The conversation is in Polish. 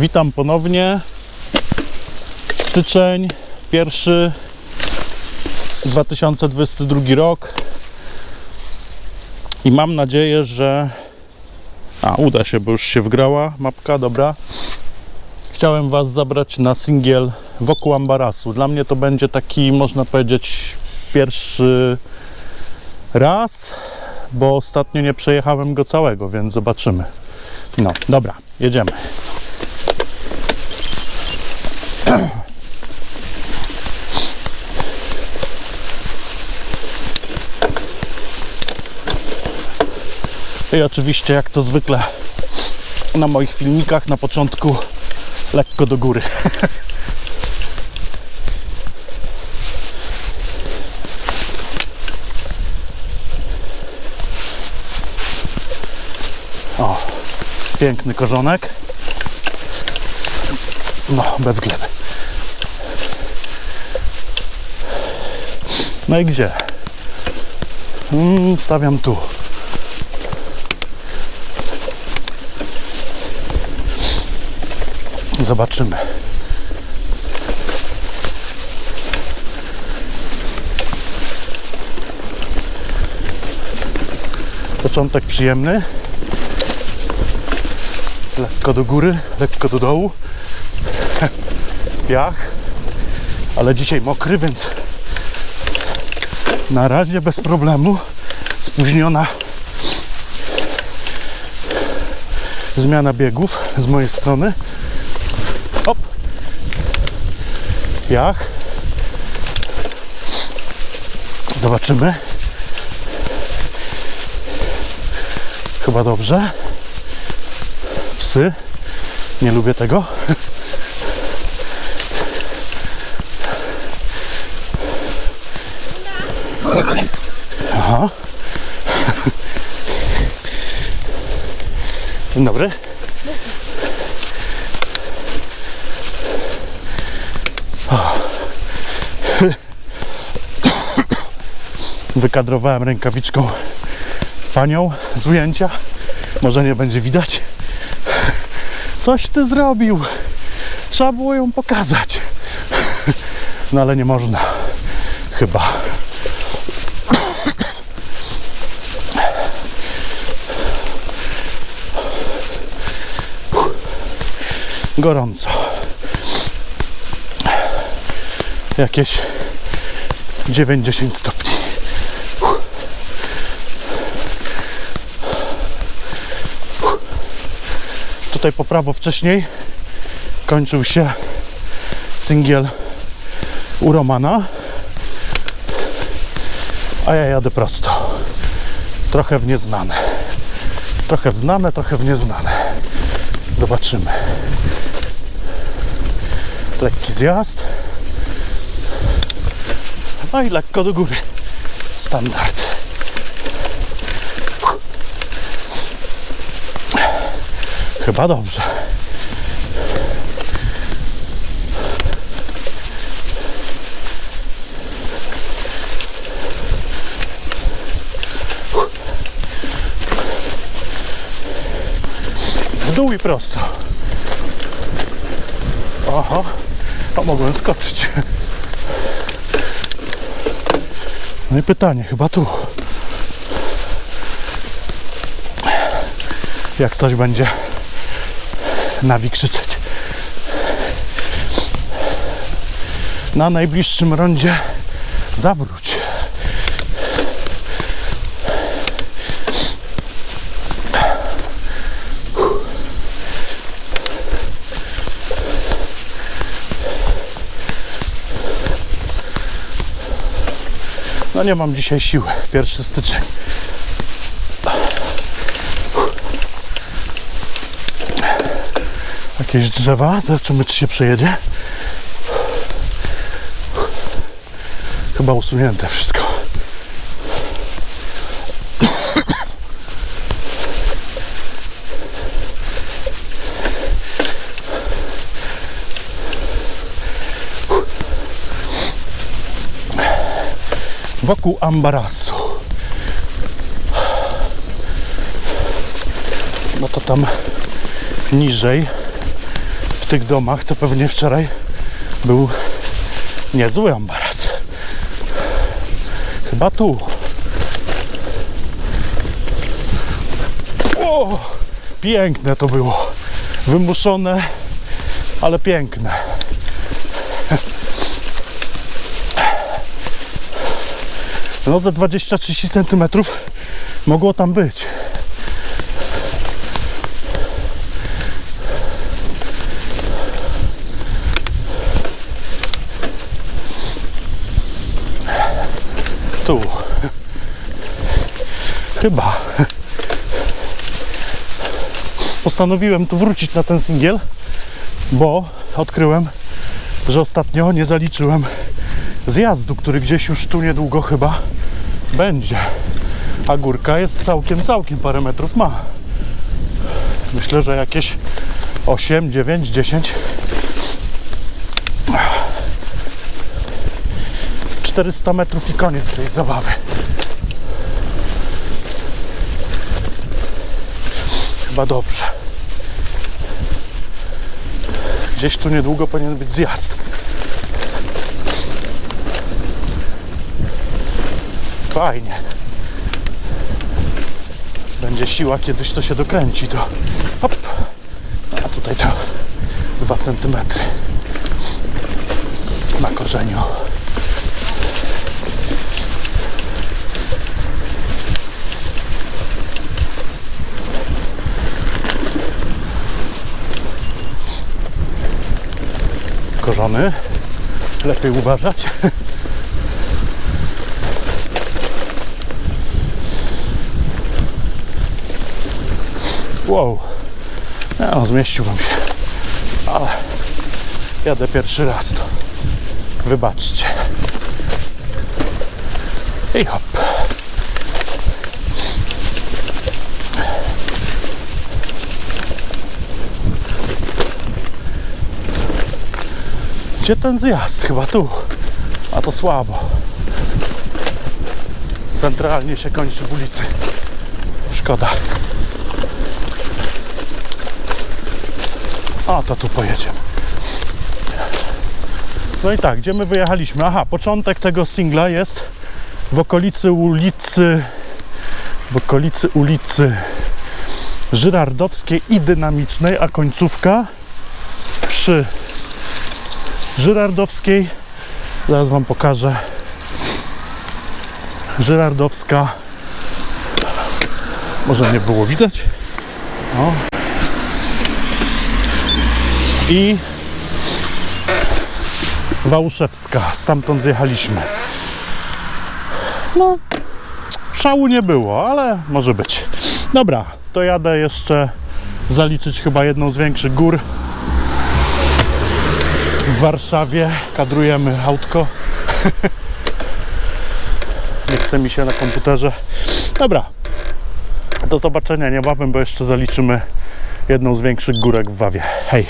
Witam ponownie. Styczeń, pierwszy 2022 rok. I mam nadzieję, że. A, uda się, bo już się wgrała mapka, dobra. Chciałem Was zabrać na singiel wokół Ambarasu. Dla mnie to będzie taki, można powiedzieć, pierwszy raz, bo ostatnio nie przejechałem go całego, więc zobaczymy. No, dobra, jedziemy. I oczywiście, jak to zwykle na moich filmikach, na początku lekko do góry. O, piękny korzonek. No, bez gleby. No i gdzie? Mm, stawiam tu. Zobaczymy. Początek przyjemny. Lekko do góry, lekko do dołu. Piach. Ale dzisiaj mokry, więc na razie bez problemu. Spóźniona zmiana biegów z mojej strony. Hop. Piach. Zobaczymy. Chyba dobrze. Psy. Nie lubię tego. Aha. Dzień dobry. Wykadrowałem rękawiczką panią z ujęcia. Może nie będzie widać. Coś ty zrobił. Trzeba było ją pokazać. No ale nie można. Chyba. Gorąco. Jakieś 90 stopni. Tutaj po prawo wcześniej kończył się singiel u Romana, a ja jadę prosto. Trochę w nieznane. Trochę w znane, trochę w nieznane. Zobaczymy. Lekki zjazd. No i lekko do góry. Standard. Chyba dobrze. W dół i prosto. Oho, a mogłem skoczyć. No i pytanie, chyba tu. Jak coś będzie nawi krzyczeć. Na najbliższym rondzie zawróć. No nie mam dzisiaj siły. Pierwszy styczeń. Jakieś drzewa. Zobaczymy, czy się przejedzie. Chyba usunięte wszystko. Wokół Ambarasu. No to tam niżej tych domach, to pewnie wczoraj był niezły ambaras. Chyba tu. O, piękne to było. Wymuszone, ale piękne. No za 20-30 cm mogło tam być. Tu. Chyba. Postanowiłem tu wrócić na ten singiel, bo odkryłem, że ostatnio nie zaliczyłem zjazdu, który gdzieś już tu niedługo chyba będzie. A górka jest całkiem, całkiem parę metrów ma. Myślę, że jakieś 8, 9, 10. 400 metrów i koniec tej zabawy. Chyba dobrze. Gdzieś tu niedługo powinien być zjazd. Fajnie. Będzie siła, kiedyś to się dokręci, to hop. A tutaj to 2 cm na korzeniu. Korzony. Lepiej uważać. Wow. No, zmieściłbym się. Ale jadę pierwszy raz, to wybaczcie. I hop. Gdzie ten zjazd? Chyba tu. A to słabo. Centralnie się kończy w ulicy. Szkoda. A, to tu pojedziemy. No i tak, gdzie my wyjechaliśmy? Aha, początek tego singla jest w okolicy ulicy w okolicy ulicy Żyrardowskiej i Dynamicznej, a końcówka przy Żyrardowskiej. Zaraz Wam pokażę. Żyrardowska. Może nie było widać? No. i Wałuszewska. Stamtąd zjechaliśmy. No szału nie było, ale może być. Dobra, to jadę jeszcze zaliczyć chyba jedną z większych gór w Warszawie. Kadrujemy autko. Nie chce mi się na komputerze. Dobra. Do zobaczenia niebawem, bo jeszcze zaliczymy jedną z większych górek w Wawie. Hej.